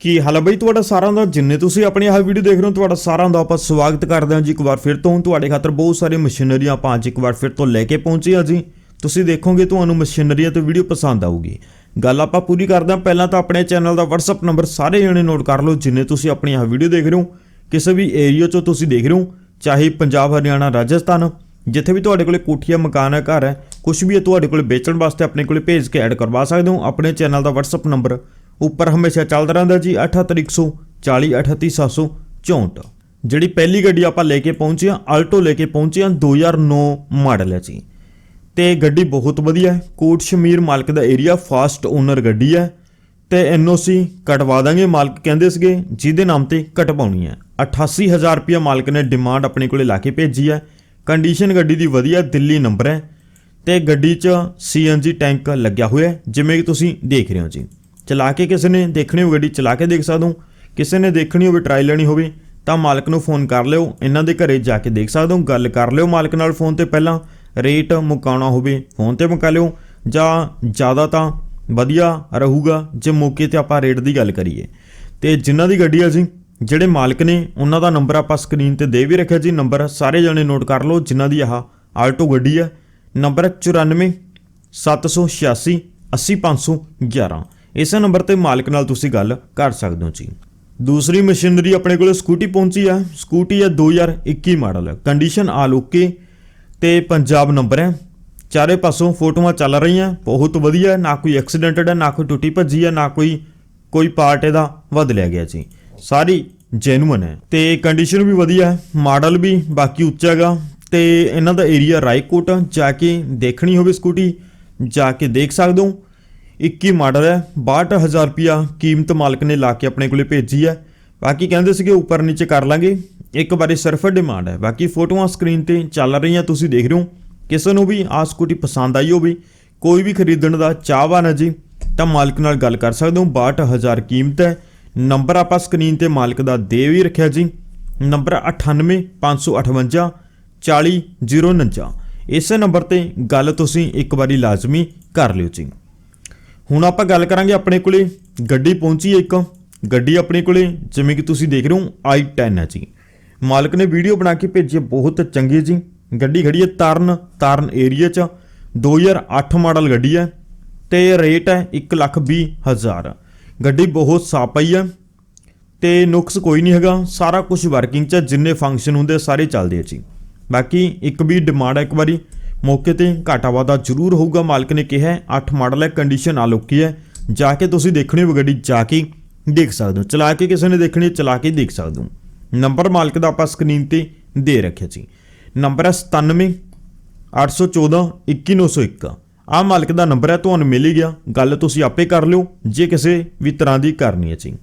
ਕੀ ਹਾਲ ਹੈ ਬਈ? ਤੁਹਾਡਾ ਸਾਰਿਆਂ ਦਾ, ਜਿੰਨੇ ਤੁਸੀਂ ਆਪਣੀ ਆਹ ਵੀਡੀਓ ਦੇਖ ਰਹੇ ਹੋ, ਤੁਹਾਡਾ ਸਾਰਿਆਂ ਦਾ ਆਪਾਂ ਸਵਾਗਤ ਕਰਦੇ ਹਾਂ ਜੀ ਇੱਕ ਵਾਰ ਫਿਰ ਤੋਂ। ਤੁਹਾਡੇ ਖਾਤਰ ਬਹੁਤ ਸਾਰੀ ਮਸ਼ੀਨਰੀਆਂ ਆਪਾਂ ਅੱਜ ਇੱਕ ਵਾਰ ਫਿਰ ਤੋਂ ਲੈ ਕੇ ਪਹੁੰਚੇ ਹਾਂ ਜੀ। ਤੁਸੀਂ ਦੇਖੋਗੇ ਤੁਹਾਨੂੰ ਮਸ਼ੀਨਰੀਆਂ ਤੇ ਵੀਡੀਓ ਪਸੰਦ ਆਊਗੀ। ਗੱਲ ਆਪਾਂ ਪੂਰੀ ਕਰਦੇ ਹਾਂ। ਪਹਿਲਾਂ ਤਾਂ ਆਪਣੇ ਚੈਨਲ ਦਾ WhatsApp ਨੰਬਰ ਸਾਰੇ ਜਣੇ ਨੋਟ ਕਰ ਲਓ, ਜਿੰਨੇ ਤੁਸੀਂ ਆਪਣੀ ਆਹ ਵੀਡੀਓ ਦੇਖ ਰਹੇ ਹੋ। ਕਿਸੇ ਵੀ ਏਰੀਆ 'ਚੋਂ ਤੁਸੀਂ ਦੇਖ ਰਹੇ ਹੋ, ਚਾਹੇ ਪੰਜਾਬ, ਹਰਿਆਣਾ, ਰਾਜਸਥਾਨ, ਜਿੱਥੇ ਵੀ ਤੁਹਾਡੇ ਕੋਲੇ ਕੋਠੀਆ, ਮਕਾਨ ਹੈ, ਘਰ ਹੈ ਕੁਝ ਵੀ ਹੈ, ਤੁਹਾਡੇ ਕੋਲੇ ਵੇਚਣ ਵਾਸਤੇ ਆਪਣੇ ਕੋਲੇ ਭੇਜ ਕੇ ਐਡ ਕਰਵਾ ਸਕਦੇ ਹੋ। ਆਪਣੇ ਚੈਨਲ ਦਾ WhatsApp ਨੰਬਰ ਉੱਪਰ ਹਮੇਸ਼ਾ ਚੱਲਦਾ ਰਹਿੰਦਾ ਜੀ 78140 38764 ਜਿਹੜੀ ਪਹਿਲੀ ਗੱਡੀ ਆਪਾਂ ਲੈ ਕੇ ਪਹੁੰਚੇ ਹਾਂ, ਆਲਟੋ ਲੈ ਕੇ ਪਹੁੰਚੇ ਹਾਂ 2009 ਮਾਡਲ ਹੈ ਜੀ। ਤੇ ਗੱਡੀ ਬਹੁਤ ਵਧੀਆ ਹੈ, ਕੋਟ ਸ਼ਮੀਰ ਮਾਲਕ ਦਾ ਏਰੀਆ ਫਾਸਟ ਓਨਰ ਗੱਡੀ ਹੈ। ਤੇ ਐਨਓਸੀ ਕਟਵਾ ਦਾਂਗੇ, ਮਾਲਕ ਕਹਿੰਦੇ ਸੀਗੇ, ਜਿਹਦੇ ਨਾਮ ਤੇ ਕਟਵਾਉਣੀ ਹੈ। 88000 ਰੁਪਇਆ ਮਾਲਕ ਨੇ ਡਿਮਾਂਡ ਆਪਣੇ ਕੋਲੇ ਲਾ ਕੇ ਭੇਜੀ ਹੈ। ਕੰਡੀਸ਼ਨ ਗੱਡੀ ਦੀ ਵਧੀਆ, ਦਿੱਲੀ ਨੰਬਰ ਹੈ। ਤੇ ਗੱਡੀ 'ਚ ਸੀਐਨਜੀ ਟੈਂਕ ਲੱਗਿਆ ਹੋਇਆ ਜਿਵੇਂ ਕਿ ਤੁਸੀਂ ਦੇਖ ਰਹੇ ਹੋ ਜੀ। ਚਲਾ ਕੇ ਕਿਸੇ ਨੇ ਦੇਖਣੀ ਹੋਵੇ, ਗੱਡੀ ਚਲਾ ਕੇ ਦੇਖ ਸਕਦੇ ਹੋ। ਕਿਸੇ ਨੇ ਦੇਖਣੀ ਹੋਵੇ ਟਰਾਈ ਲੈਣੀ ਹੋਵੇ, ਤਾਂ ਮਾਲਕ ਨੂੰ ਫੋਨ ਕਰ ਲਿਓ। ਇਹਨਾਂ ਦੇ ਘਰੇ ਜਾ ਕੇ ਦੇਖ ਸਕਦੇ ਹੋ। ਗੱਲ ਕਰ ਲਿਓ ਮਾਲਕ ਨਾਲ ਫੋਨ ਤੇ ਪਹਿਲਾਂ। ਰੇਟ ਮੁਕਾਉਣਾ ਹੋਵੇ ਫੋਨ ਤੇ ਮੁਕਾ ਲਿਓ। ਜਾਂ ਜ਼ਿਆਦਾ ਤਾਂ ਵਧੀਆ ਰਹੂਗਾ, ਜੇ ਮੌਕੇ ਤੇ ਆਪਾਂ ਰੇਟ ਦੀ ਗੱਲ ਕਰੀਏ। ਤੇ ਜਿਨ੍ਹਾਂ ਦੀ ਗੱਡੀ ਆ ਜੀ, ਜਿਹੜੇ ਮਾਲਕ ਨੇ, ਉਹਨਾਂ ਦਾ ਨੰਬਰ ਆਪਾਂ ਸਕਰੀਨ ਤੇ ਦੇ ਵੀ ਰੱਖਿਆ ਜੀ। ਨੰਬਰ ਸਾਰੇ ਜਣੇ ਨੋਟ ਕਰ ਲਓ, ਜਿਨ੍ਹਾਂ ਦੀ ਆਹ ਆਲਟੋ ਗੱਡੀ ਹੈ ਨੰਬਰ ਹੈ 94 786 80511 ਇਸੇ ਨੰਬਰ ਤੇ ਮਾਲਕ ਨਾਲ ਤੁਸੀਂ ਗੱਲ ਕਰ ਸਕਦੇ ਹੋ ਜੀ। ਦੂਸਰੀ ਮਸ਼ੀਨਰੀ ਆਪਣੇ ਕੋਲ ਸਕੂਟੀ ਪਹੁੰਚੀ ਆ। ਸਕੂਟੀ ਹੈ 2021 ਮਾਡਲ। ਕੰਡੀਸ਼ਨ ਆਲ ਓਕੇ ਤੇ ਪੰਜਾਬ ਨੰਬਰ ਹੈ। ਚਾਰੇ ਪਾਸੋਂ ਫੋਟੋਆਂ ਚੱਲ ਰਹੀਆਂ। ਬਹੁਤ ਵਧੀਆ। ਨਾ ਕੋਈ ਐਕਸੀਡੈਂਟਡ ਹੈ, ਨਾ ਕੋਈ ਟੁੱਟੀ ਭੱਜੀ ਹੈ, ਨਾ ਕੋਈ ਕੋਈ ਪਾਰਟ ਇਹਦਾ ਵੱਧ ਲਿਆ ਗਿਆ ਜੀ। ਸਾਰੀ ਜੈਨੂਇਨ ਹੈ। ਤੇ ਕੰਡੀਸ਼ਨ ਵੀ ਵਧੀਆ ਹੈ। ਮਾਡਲ ਵੀ ਬਾਕੀ ਉੱਚਾ ਹੈਗਾ। ਤੇ ਇਹਨਾਂ ਦਾ ਏਰੀਆ ਰਾਏਕੋਟ ਜਾ ਕੇ ਦੇਖਣੀ ਹੋਵੇ ਸਕੂਟੀ। ਜਾ ਕੇ ਦੇਖ ਸਕਦੇ ਹੋ। 21 ਮਾਡਲ ਹੈ 62000 ਰੁਪਿਆ ਕੀਮਤ ਮਾਲਕ ਨੇ ਲਾ ਕੇ ਆਪਣੇ ਕੋਲੇ ਭੇਜੀ ਹੈ। ਬਾਕੀ ਕਹਿੰਦੇ ਸੀਗੇ ਉੱਪਰ ਨੀਚੇ ਕਰ ਲਾਂਗੇ। ਇੱਕ ਵਾਰੀ ਸਿਰਫ ਡਿਮਾਂਡ ਹੈ। ਬਾਕੀ ਫੋਟੋਆਂ ਸਕਰੀਨ ਤੇ ਚੱਲ ਰਹੀਆਂ, ਤੁਸੀਂ ਦੇਖ ਰਹੇ ਹੋ। ਕਿਸੇ ਨੂੰ ਵੀ ਆ ਸਕੂਟੀ ਪਸੰਦ ਆਈ ਹੋਵੇ, ਕੋਈ ਵੀ ਖਰੀਦਣ ਦਾ ਚਾਹਵਾਨ ਹੈ ਜੀ, ਤਾਂ ਮਾਲਕ ਨਾਲ ਗੱਲ ਕਰ ਸਕਦੇ ਹੋ। 62000 ਕੀਮਤ ਹੈ। ਨੰਬਰ ਆਪਾਂ ਸਕਰੀਨ ਤੇ ਮਾਲਕ ਦਾ ਦੇ ਵੀ ਰੱਖਿਆ ਜੀ। ਨੰਬਰ 98558 40049 ਇਸੇ ਨੰਬਰ ਤੇ ਗੱਲ ਤੁਸੀਂ ਇੱਕ ਵਾਰੀ ਲਾਜ਼ਮੀ ਕਰ ਲਿਓ ਜੀ। ਹੁਣ ਆਪਾਂ ਗੱਲ ਕਰਾਂਗੇ ਆਪਣੇ ਕੋਲੇ। ਗੱਡੀ ਪਹੁੰਚੀ ਇੱਕ। ਗੱਡੀ ਆਪਣੇ ਕੋਲੇ, ਜਿਵੇਂ ਕਿ ਤੁਸੀਂ ਦੇਖ ਰਹੇ ਹੋ, i10 ਹੈ ਜੀ। ਮਾਲਕ ਨੇ ਵੀਡੀਓ ਬਣਾ ਕੇ ਭੇਜੀ ਬਹੁਤ ਚੰਗੀ ਜੀ। ਗੱਡੀ ਖੜੀ ਹੈ ਤਰਨ ਤਰਨ ਏਰੀਆ 'ਚ। 2008 ਮਾਡਲ ਗੱਡੀ ਹੈ ਤੇ ਰੇਟ ਹੈ 120000 ਗੱਡੀ ਬਹੁਤ ਸਾਫ਼ ਪਈ ਹੈ ਤੇ ਨੁਕਸ ਕੋਈ ਨਹੀਂ ਹੈਗਾ। ਸਾਰਾ ਕੁਝ ਵਰਕਿੰਗ 'ਚ ਜਿੰਨੇ ਫੰਕਸ਼ਨ ਹੁੰਦੇ ਸਾਰੇ ਚੱਲਦੇ ਆ ਜੀ। ਬਾਕੀ ਇੱਕ ਵੀ ਡਿਮਾਂਡ ਹੈ ਇੱਕ ਵਾਰੀ। ਮੌਕੇ ਤੇ ਘਾਟਾ ਵਾਧਾ ਜ਼ਰੂਰ ਹੋਊਗਾ। ਮਾਲਕ ਨੇ ਕਿਹਾ 8 ਮਾਡਲ ਹੈ ਕੰਡੀਸ਼ਨ ਆਲੋਕੀ ਹੈ। ਜਾ ਕੇ ਤੁਸੀਂ ਦੇਖਣੀ ਹੋ ਗੱਡੀ, ਜਾ ਕੇ ਦੇਖ ਸਕਦੇ ਹੋ। ਚਲਾ ਕੇ ਕਿਸੇ ਨੇ ਦੇਖਣੀ ਚਲਾ ਕੇ ਦੇਖ ਸਕਦੇ ਹੋ। ਨੰਬਰ ਮਾਲਕ ਦਾ ਆਪਾਂ ਸਕਰੀਨ ਤੇ ਦੇ ਰੱਖਿਆ ਸੀ। ਨੰਬਰ ਹੈ 97 814 21901 ਆ ਮਾਲਕ ਦਾ ਨੰਬਰ ਹੈ, ਤੁਹਾਨੂੰ ਮਿਲ ਗਿਆ। ਗੱਲ ਤੁਸੀਂ ਆਪੇ ਕਰ ਲਿਓ, ਜੇ ਕਿਸੇ ਵੀ ਤਰ੍ਹਾਂ ਦੀ ਕਰਨੀ ਹੈ ਜੀ।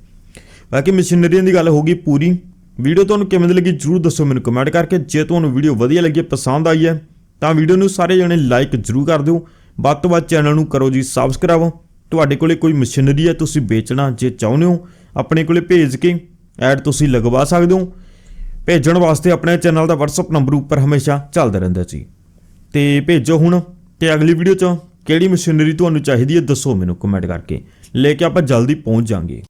ਬਾਕੀ ਮਸ਼ੀਨਰੀਆਂ ਦੀ ਗੱਲ ਹੋਗੀ ਪੂਰੀ। ਵੀਡੀਓ ਤੁਹਾਨੂੰ ਕਿਵੇਂ ਦੀ ਲੱਗੀ ਜਰੂਰ ਦੱਸੋ ਮੈਨੂੰ ਕਮੈਂਟ ਕਰਕੇ। ਜੇ ਤੁਹਾਨੂੰ ਵੀਡੀਓ ਵਧੀਆ ਲੱਗੀ, ਪਸੰਦ ਆਈ ਹੈ ਤਾਂ ਵੀਡੀਓ ਨੂੰ ਸਾਰੇ ਜਣੇ ਲਾਈਕ ਜਰੂਰ ਕਰ ਦਿਓ। ਵੱਧ ਤੋਂ ਵੱਧ ਚੈਨਲ ਨੂੰ ਕਰੋ ਜੀ ਸਬਸਕ੍ਰਾਈਬ ਤੁਹਾਡੇ ਕੋਲੇ ਕੋਈ ਮਸ਼ੀਨਰੀ ਹੈ, ਤੁਸੀਂ ਵੇਚਣਾ ਜੇ ਚਾਹੁੰਦੇ ਹੋ, ਆਪਣੇ ਕੋਲੇ ਭੇਜ ਕੇ ਐਡ ਤੁਸੀਂ ਲਗਵਾ ਸਕਦੇ ਹੋ। ਭੇਜਣ ਵਾਸਤੇ ਆਪਣੇ ਚੈਨਲ ਦਾ WhatsApp ਨੰਬਰ ਉੱਪਰ ਹਮੇਸ਼ਾ ਚੱਲਦਾ ਰਹਿੰਦਾ ਜੀ। ਤੇ ਭੇਜੋ ਹੁਣ, ਤੇ ਅਗਲੀ ਵੀਡੀਓ 'ਚ ਕਿਹੜੀ ਮਸ਼ੀਨਰੀ ਤੁਹਾਨੂੰ ਚਾਹੀਦੀ ਹੈ, ਦੱਸੋ ਮੈਨੂੰ ਕਮੈਂਟ ਕਰਕੇ। ਲੈ ਕੇ ਆਪਾਂ ਜਲਦੀ ਪਹੁੰਚ ਜਾਾਂਗੇ